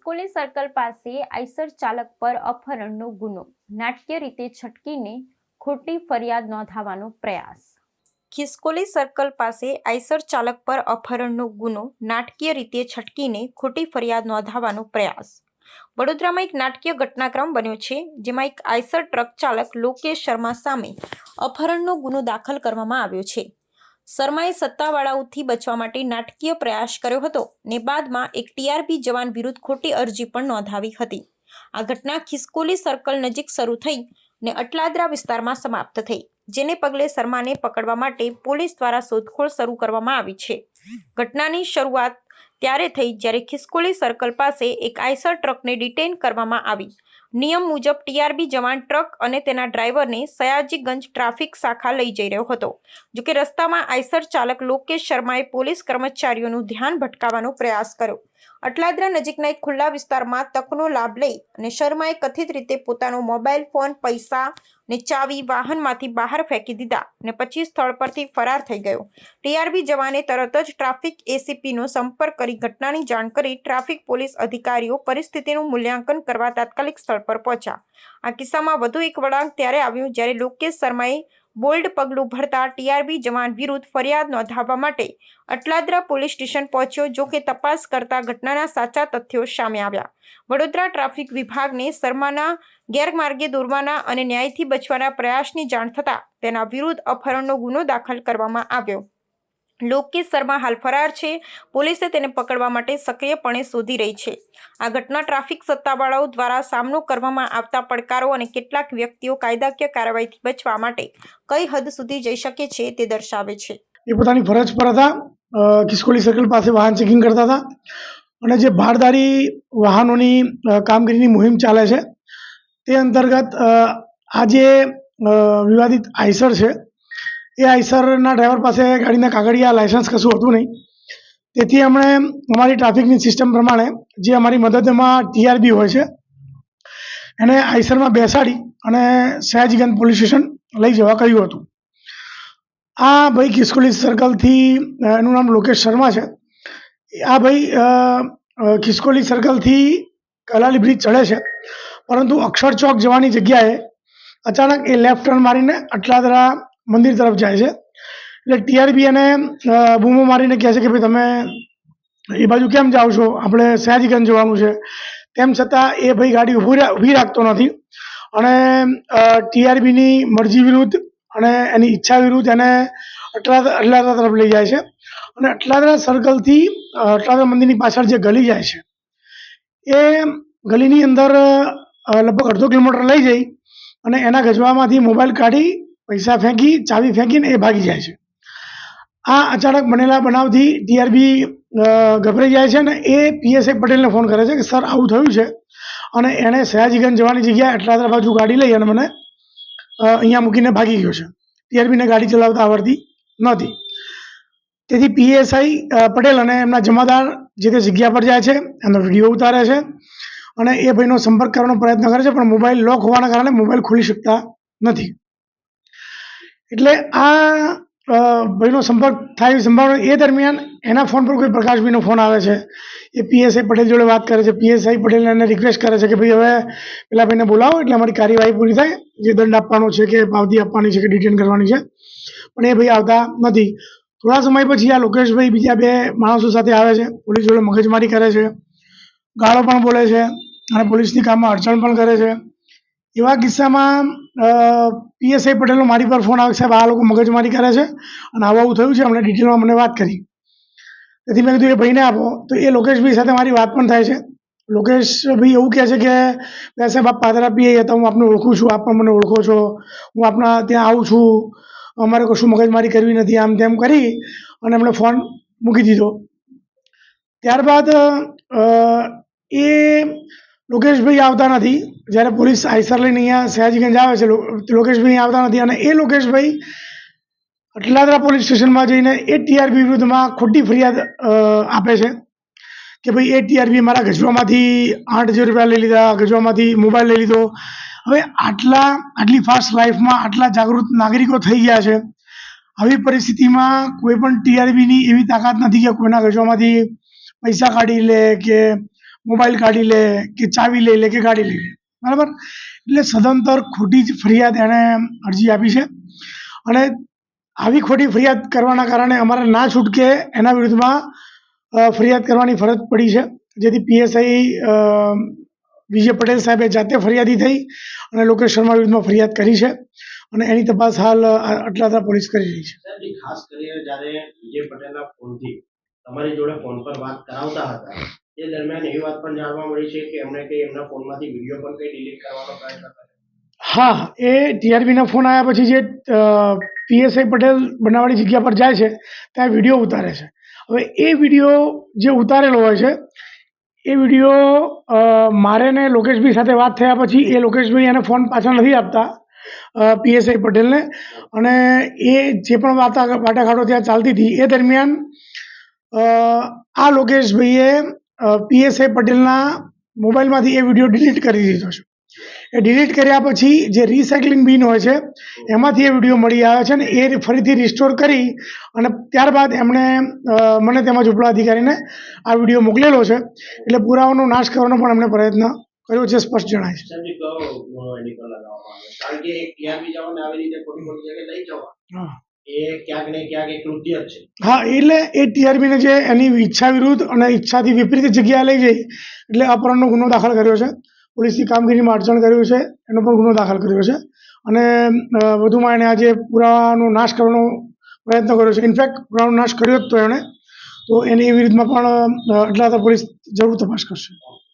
ખિસકોલી circle પાસે Eicher ચાલક પર અપહરણનો ગુનો. નાટકીય રીતે છટકીને ખોટી ફરિયાદ નોંધાવવાનો પ્રયાસ. ખિસકોલી સર્કલ પાસે આઈસર ચાલક પર અપહરણનો ગુનો નાટકીય રીતે છટકીને ખોટી ફરિયાદ નોંધાવવાનો પ્રયાસ. વડોદરામાં એક નાટકીય ઘટનાક્રમ બન્યો છે, જેમાં એક આઈસર ટ્રક ચાલક લોકેશ શર્મા સામે અપહરણનો ગુનો દાખલ કરવામાં આવ્યો છે. શર્માએ સત્તાવાળાઓથી બચવા માટે નાટકીય પ્રયાસ કર્યો હતો ને બાદમાં એક ટીઆરપી જવાન વિરુદ્ધ ખોટી અરજી પણ નોંધાવી હતી. આ ઘટના ખિસકોલી સર્કલ નજીક શરૂ થઈ ને અટલાદરા વિસ્તારમાં સમાપ્ત થઈ, જેને પગલે શર્માને પકડવા માટે પોલીસ દ્વારા શોધખોળ શરૂ કરવામાં આવી છે. ઘટનાની શરૂઆત ત્યારે થઈ જ્યારે ખિસકોલી સર્કલ પાસે એક આઈસર ટ્રકને ડિટેઇન કરવામાં આવી. નિયમ મુજબ ટીઆરબી જવાન ટ્રક અને તેના ડ્રાઈવરને સયાજીગંજ ટ્રાફિક શાખા લઈ જઈ રહ્યો હતો. જોકે રસ્તામાં આઈસર ચાલક લોકેશ શર્માએ પોલીસ કર્મચારીઓનું ધ્યાન ભટકાવવાનો પ્રયાસ કર્યો. અટલાદરા નજીકના એક ખુલ્લા વિસ્તારમાં તકનો લાભ લઈ અને શર્માએ કથિત રીતે પોતાનો મોબાઈલ ફોન, પૈસા ને ચાવી વાહનમાંથી બહાર ફેંકી દીધા અને પછી સ્થળ પરથી ફરાર થઈ ગયો. ટીઆરબી જવાને તરત જ ટ્રાફિક એસીપીનો સંપર્ક કરી ઘટનાની જાણ કરી ટ્રાફિક પોલીસ અધિકારીઓ પરિસ્થિતિનું મૂલ્યાંકન કરવા તાત્કાલિક સ્થળ પર પહોંચ્યા. આ કિસ્સામાં વધુ એક વળાંક ત્યારે આવ્યું જ્યારે લોકેશ શર્માએ બોલ્ડ પગલું ભરતા ટીઆરબી જવાન વિરુદ્ધ ફરિયાદ નોંધાવવા માટે અટલાદરા પોલીસ સ્ટેશન પહોંચ્યો, જો કે તપાસ કરતા ઘટનાના સાચા તથ્યો સામે આવ્યા. વડોદરા ટ્રાફિક વિભાગને શર્માના, ગેરમાર્ગે દોરવાના અને ન્યાયથી બચવાના પ્રયાસની જાણ થતાં તેના વિરુદ્ધ અપહરણનો ગુનો દાખલ કરવામાં આવ્યો. લોકેશ શર્મા હાલ ફરાર છે. પોલીસે તેને પકડવા માટે સક્રિયપણે શોધી રહી છે. આ ઘટના ટ્રાફિક સત્તાવાળાઓ દ્વારા સામનો કરવામાં આવતા પડકારો અને કેટલાક વ્યક્તિઓ કાયદાકીય કાર્યવાહીથી બચવા માટે કઈ હદ સુધી જઈ શકે છે તે દર્શાવે છે. એ પોતાની ફરજ પર હતા. કિસકોલી સર્કલ પાસે વાહન ચેકિંગ કરતા હતા. અને જે ભારદારી વાહનોની કામગીરીની મુહિમ ચાલે છે, તે અંતર્ગત આ જે વિવાદિત આઈસર છે એ આઈસરના ડ્રાઈવર પાસે ગાડીના કાગળિયા, લાયસન્સ કશું હતું નહીં. તેથી અમે અમારી ટ્રાફિકની સિસ્ટમ પ્રમાણે, જે અમારી મદદમાં ટીઆરબી હોય છે, એને આઈસરમાં બેસાડી અને સયાજીગંજ પોલીસ સ્ટેશન લઈ જવા કહ્યું હતું. આ ભાઈ ખિસકોલી સર્કલથી, એનું નામ લોકેશ શર્મા છે. આ ભાઈ ખિસકોલી સર્કલથી કલાલી બ્રિજ ચડે છે. પરંતુ અક્ષર ચોક જવાની જગ્યાએ અચાનક એ લેફ્ટ ટર્ન મારીને અટલાદરા મંદિર તરફ જાય છે. એટલે ટીઆરબી એને બૂમો મારીને કહે છે કે ભાઈ તમે એ બાજુ કેમ જાઓ છો? આપણે સયાજીગંજ જવાનું છે. તેમ છતાં એ ભાઈ ગાડી ઊભી ઊભી રાખતો નથી. અને ટીઆરબીની મરજી વિરુદ્ધ અને એની ઈચ્છા વિરુદ્ધ એને અટલા, અટલાદરા તરફ લઈ જાય છે. અને અટલાદરા સર્કલથી અટલાદરા મંદિરની પાછળ જે ગલી જાય છે, એ ગલીની અંદર લગભગ અડધો કિલોમીટર લઈ જઈ અને એના ગજવામાંથી મોબાઈલ કાઢી પૈસા ફેંકી, ચાવી ફેંકીને એ ભાગી જાય છે. આ અચાનક બનેલા બનાવથી ટીઆરબી ગભરાઈ જાય છે અને એ પીએસઆઈ પટેલને ફોન કરે છે કે, સર, આવું થયું છે. અને એણે સયાજીગંજ જવાની જગ્યાએ અટલાદરા બાજુ ગાડી લઈ અને મને અહીંયા મૂકીને ભાગી ગયો છે. ટીઆરબીને ગાડી ચલાવતા આવડતી નહોતી. તેથી પીએસઆઈ પટેલ અને એમના જમાદાર જે તે જગ્યા પર જાય છે એનો વીડિયો ઉતારે છે અને એ ભાઈનો સંપર્ક કરવાનો પ્રયત્ન કરે છે, પણ મોબાઈલ લોક હોવાના કારણે મોબાઈલ ખોલી શકતા નથી. એટલે આ ભાઈનો સંપર્ક થાય એવી સંભાવના. એ દરમિયાન એના ફોન પર કોઈ પ્રકાશભાઈનો ફોન આવે છે. એ પીએસઆઈ પટેલ જોડે વાત કરે છે. પીએસઆઈ પટેલ એને રિક્વેસ્ટ કરે છે કે ભાઈ હવે પેલા ભાઈને બોલાવો એટલે અમારી કાર્યવાહી પૂરી થાય. જે દંડ આપવાનો છે કે પાવતી આપવાની છે કે ડિટેન કરવાની છે. પણ એ ભાઈ આવતા નથી. થોડા સમય પછી આ લોકેશભાઈ બીજા બે માણસો સાથે આવે છે. પોલીસ જોડે મગજમારી કરે છે. ગાળો પણ બોલે છે અને પોલીસની કામમાં અડચણ પણ કરે છે. એવા કિસ્સામાં પીએસઆઈ પટેલનો મારી પર ફોન આવે સાહેબ, આ લોકો મગજમારી કરે છે અને આવું આવું થયું છે એમણે ડિટેલમાં મને વાત કરી. તેથી મેં કીધું, એ ભાઈને આપો. તો એ લોકેશભાઈ સાથે મારી વાત પણ થાય છે. લોકેશભાઈ એવું કહે છે કે, "બે સાહેબ, આપ પાદરા પીએ તો હું આપને ઓળખું છું, આપ પણ મને ઓળખો છો. હું આપના ત્યાં આવું છું. અમારે કશું મગજમારી કરવી નથી. આમ તેમ કરી અને એમણે ફોન મૂકી દીધો. ત્યારબાદ એ લોકેશભાઈ આવતા નથી. જ્યારે પોલીસ આઈસર લઈને અહીંયા સયાજીગંજ આવે છે લોકેશભાઈ આવતા નથી અને એ લોકેશભાઈ અટલાદરા પોલીસ સ્ટેશનમાં જઈને એ ટીઆરબી વિરુદ્ધમાં ખોટી ફરિયાદ આપે છે કે ભાઈ એ ટીઆરબી મારા ગજવામાંથી આઠ હજાર રૂપિયા લઈ લીધા, ગજવામાંથી મોબાઈલ લઈ લીધો. હવે આટલા, આટલી ફાસ્ટ લાઈફમાં આટલા જાગૃત નાગરિકો થઈ ગયા છે. આવી પરિસ્થિતિમાં કોઈ પણ ટીઆરબીની એવી તાકાત નથી કે કોઈના ગજવામાંથી પૈસા કાઢી લે કે મોબાઈલ કાઢી લે કે ચાવી લઈ લે કે ગાડી લઈ લે. બરાબર? એટલે સદંતર ખોટી જ ફરિયાદ એણે અરજી આપી છે. અને આવી ખોટી ફરિયાદ કરવાના કારણે અમારે ના છૂટકે એના વિરુદ્ધમાં ફરિયાદ કરવાની ફરજ પડી છે. જેથી પીએસઆઈ વિજય પટેલ સાહેબે જાતે ફરિયાદી થઈ અને લોકેશ શર્મા વિરુદ્ધમાં ફરિયાદ કરી છે અને એની તપાસ હાલ અટલાદરા પોલીસ કરી રહી છે. ખાસ કરીને જ્યારે વિજય પટેલના ફોનથી તમારી જોડે ફોન પર વાત કરાવતા હતા તે દરમિયાન એવી વાત પણ જાણવા મળી છે કે એમણે કે એમના ફોનમાંથી વીડિયો પણ કઈ ડિલીટ કરવાનો પ્રયત્ન કર્યો? હા, એ ટીઆરબીના ફોન આવ્યા પછી જે પીએસઆઈ પટેલ બનાવાળી જગ્યા પર જાય છે, ત્યાં વીડિયો ઉતારે છે. હવે એ વીડિયો જે ઉતારેલો હોય છે, એ વીડિયો મારે ને લોકેશભાઈ સાથે વાત થયા પછી એ લોકેશભાઈ એને ફોન પાછા નથી આપતા પીએસઆઈ પટેલને. અને એ જે પણ વાતા વાટાઘાટો ત્યાં ચાલતી હતી, એ દરમિયાન આ લોકેશભાઈએ પીએસઆઈ પટેલના મોબાઈલમાંથી એ વીડિયો ડિલીટ કરી દીધો છે. એ ડિલીટ કર્યા પછી જે રિસાયકલિંગ બિન હોય છે એમાંથી એ વીડિયો મળી આવ્યો છે ને એ ફરીથી રિસ્ટોર કરી અને ત્યારબાદ એમણે મને તેમજ ઉપલા અધિકારીને આ વીડિયો મોકલેલો છે. એટલે પુરાવાનો નાશ કરવાનો પણ એમણે પ્રયત્ન કર્યો છે સ્પષ્ટ જણાય છે. કારણ કે આવી રીતે જગ્યાએ લઈ જવા. હા, એટલે એ ટીઆરબીને જે એની ઈચ્છા વિરુદ્ધ અને ઈચ્છાથી વિપરીત જગ્યાએ લઈ જઈ, એટલે અપહરણનો ગુનો દાખલ કર્યો છે. પોલીસની કામગીરીમાં અડચણ કર્યું છે, એનો પણ ગુનો દાખલ કર્યો છે. અને વધુમાં એણે આજે પુરાવાનો નાશ કરવાનો પ્રયત્ન કર્યો છે. ઇનફેક્ટ પુરાવાનો નાશ કર્યો જ તો એણે. તો એની વિરુદ્ધમાં પણ એટલા તો પોલીસ જરૂર તપાસ કરશે.